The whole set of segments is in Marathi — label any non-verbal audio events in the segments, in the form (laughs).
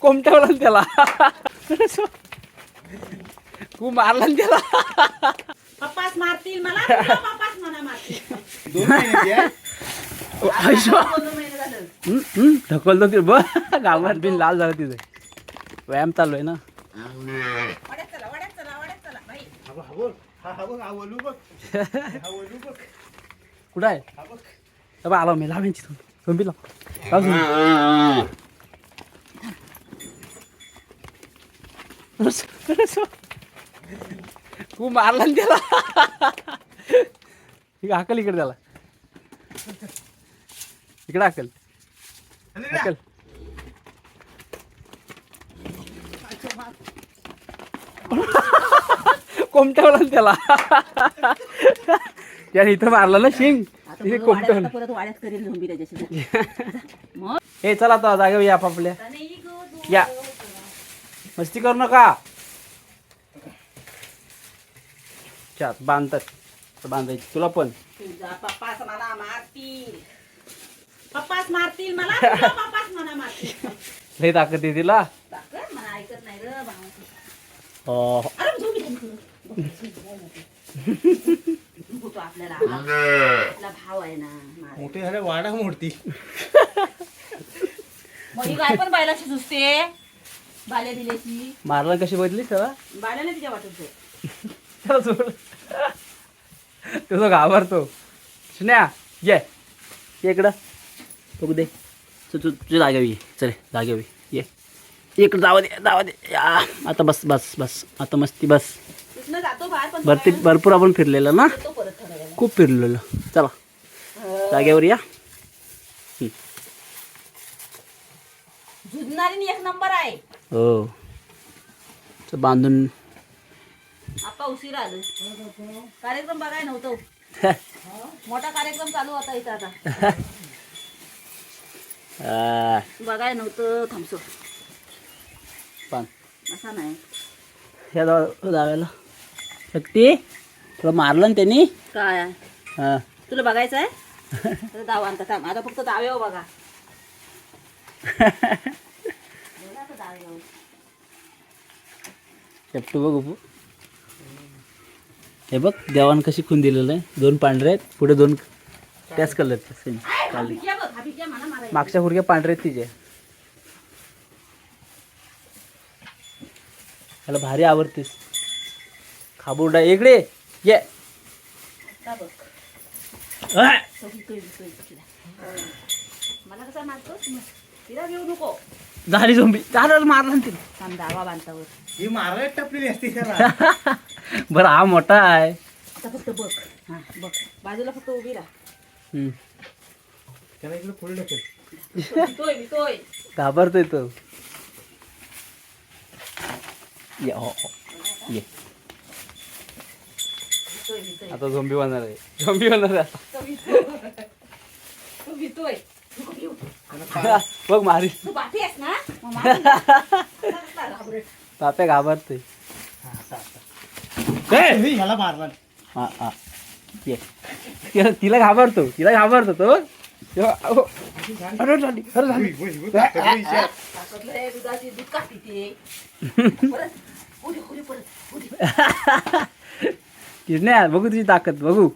कोमट्यावला ना त्याला. तू मारला ना त्याला. पप्पाच मारतील मला (laughs) पप्पाच मारतील. आहे ढकलतो ते बघ गावात बिन लाल झालं तिथे. व्यायाम चालू आहे ना. वाड्यात चला वाड्यात चला वाड्यात चला. बाई. हा बघ, हा बघ हा हा बघ हा वलू बघ हा वलू बघ कुठं आहे हा बघ बाबा आलो मी लावेन तिथून झोंबी लाव लाव झोंबी. तू मारला ना त्याला. ठीक हाकल इकडे त्याला. इकडे हाकल. रे, हाकल. कोमट्यावला ना त्याला. त्याने इथं मारलं ना शिंग. तिथे परत वाड्यात- कोमट्यावला आता परत वाड्यात करेल झोंबी त्याच्याशी (laughs) मग? हे चला आता जागा या आपापल्या. तू- या. मस्ती करू नका. चात बांधतात. बांधायची. तुला पण. तुझा पप्पाच मला मारतील. पप्पाच मारतील मला पप्पाच मारतील. ताकद आहे तिला. ताकद? मला ऐकत नाही रे भावाचं. हो अरे झोंबी झोंबी. नको तो आपल्याला. आपला भाव आहे ना मारायला. मोठी झाले वाडा मोडती मग ही काय पण बायलाची सुचते बाल्या दिल्याची मारला कशी बदली सगळा बाल्याने तिच्या वाटत जाऊ. त्याला सोड. तो तो घाबरतो. स्नेहा ये. ये इकडं. बघू दे. तू तू तुझ्या जागेवर ये चल जागेवर ये. ये. इकडं जावं दे जावं दे. या. आता बस बस बस. आता मस्ती बस. तिथनं जातो बाहेर पण भरती भरपूर आपण फिरलेलं ना? परत. खूप फिरलेलं. चला. जागेवर या. झुजणारी एक नंबर आहे. हो. तर बांधून आता उशीर आलो. कार्यक्रम बघाय नव्हतं. (laughs) मोठा कार्यक्रम चालू होता इथं आता. (laughs) बघाय नव्हतं थांबसो. पान असा नाही. ह्या जाव जाव्याला शक्ती तुला मारलं ना त्यांनी? काय? हां. तुला बघायचं आहे? (laughs) दावा आणता थांब. आता फक्त दाव्यावर बघा बघा. शेपटू बघ उपू हे बघ देवान कशी खून दिलेलं आहे. दोन पांढरे आहेत पुढे दोन त्याच कलरचे सेम खाली. मागच्या फुरक्या पांढरे आहेत तिचे. त्याला भारी आवडतेस. खाबुर्डा इकडे ये. मला कसा मारतोस? तिला घेऊ नको. झाली झोंबी झालं मारला ना तिला. थांब दावा बांधतावर. ही मारायला टपलेली असते त्याला. (laughs) बरं हा मोठा आहे. आता फक्त बघ. हा बघ. बाजूला फक्त उभी राहा. हम्म. त्याला इकडे पुढे ढकल. तो भितोय भितोय घाबरतोय तो. ये हो हो. ये. आता झोंबी होणार आहे. झोंबी होणार आहे. आता तो भितोय तो. बघ मारी. तू बाठी आहेस ना? मग मार. ना. (laughs) आता घाबरट. ताप्या घाबरतोय हा! हे ह्याला मारला हा हा. ये. तिला तिला घाबरतो. तिला घाबरतो तो. अरे झाली अरे झाली. उई, उई, उई, ताकद उई, शा. ताकदलं आहे दुधाची दूध का पिते परत उडी उडी परत उडी. (laughs) किडण्या बघू तुझी ताकद बघू.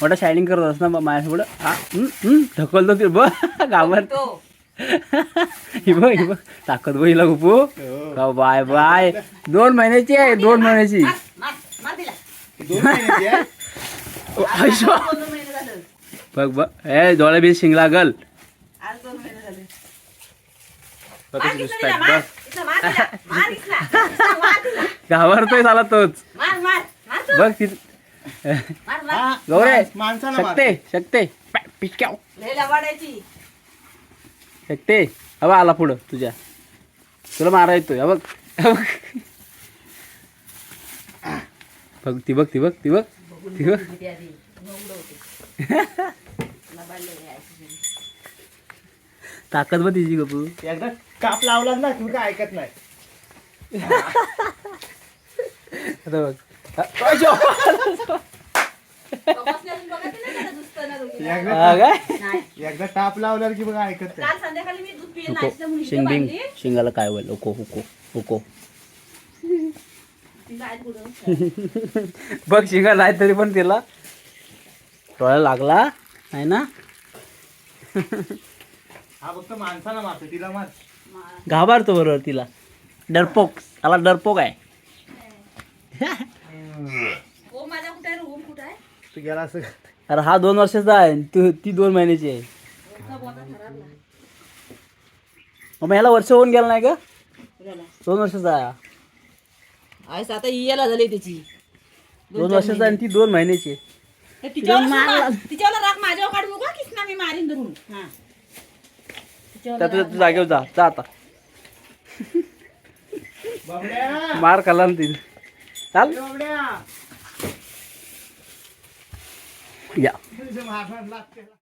मोठा शायनिंग करत अस ना माझ्या पुढं हा हम्म, हम्म, ढकलतो ते तो ही बघ ही बघ ताकद बघ हिला गुपू हो. का बाय बाय. दोन महिन्याची आहे दोन महिन्याची. मार मार मार दिला दोन महिन्याची आहे? ओ, आयुष्य. आज दोन महिने झालं. बघ बघ. ए डोळे बी शिंग लागल. घाबरतोय (laughs) झाला. तोच. बघ. ती मार मार हा, गौरे माणस- माणसाला मार. शकते शकते. पिचक्याव शकते. हवा आला पुढं तुझ्या. तुला मारा येतोय. हा बघ हा बघ. बघ ती बघ ती बघ ती बघ ती बघ. किती आधी. ताकद बघ तिची गपू एकदा काप लावला ना तुम्ही काय ऐकत नाही. आता बघ. हा. तपासणी अजून बघा की नाही त्याला दुसरं. असताना दोघी. एकदा हा काय? नाही. एकदा टाप लावल्यावर की बघा ऐकत नाही. बांधली. शिंगाला काय होईल ती बाहेर कुठं बघ शिंगा नाही तरी पण तिला डोळ्याला लागला आहे ना? हा फक्त माणसाला मारतो तिला मार. घाबरतो बरोबर तिला. डरपोक. त्याला डरपोक आहे ओम माझा कुठे आहे ओम कुठे आहे तू गेला असं अरे हा दोन वर्षाचा आहे आणि तू ती दोन महिन्याची आहे. मग ह्याला वर्ष होऊन गेलं नाही का. दोन वर्षाचा आहे. हा. आता इयाला झाली त्याची. दोन वर्षाचा आणि ती दोन महिन्याची आहे. तिच्यावर सुद्धा- तिच्यावर राग माझ्यावर काढू नका किस ना मी मारीन धरून. हा. तिच्यावर त्या तुझ्या तू जागेवर जा. जा आता. बाबड्या. मार खाल्ला ना तिने. चाल. बाबड्या. या. लागते.